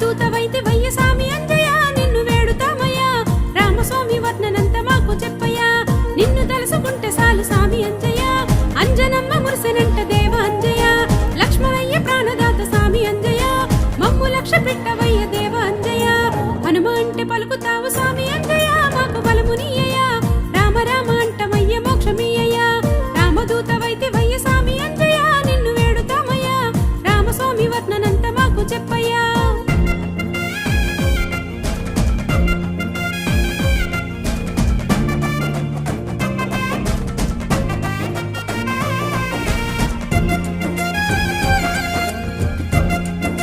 దూతవైతే వయ్య సామి అంజయ్య నిన్ను వేడుతామయ్యా. రామస్వామి వర్ణనంత మాకు చెప్పయ్యా. నిన్ను తలుసుకుంటే సాలు సామి అంజయ్య అంజనమ్మ మురిసెనంట దేవ అంజయ. లక్ష్మణయ్య ప్రాణదాత సామి అంజయ. మమ్ము లక్ష పెట్టవయ్య దేవ అంజయ్య హనుమ అంటే పలుకుతావు సామి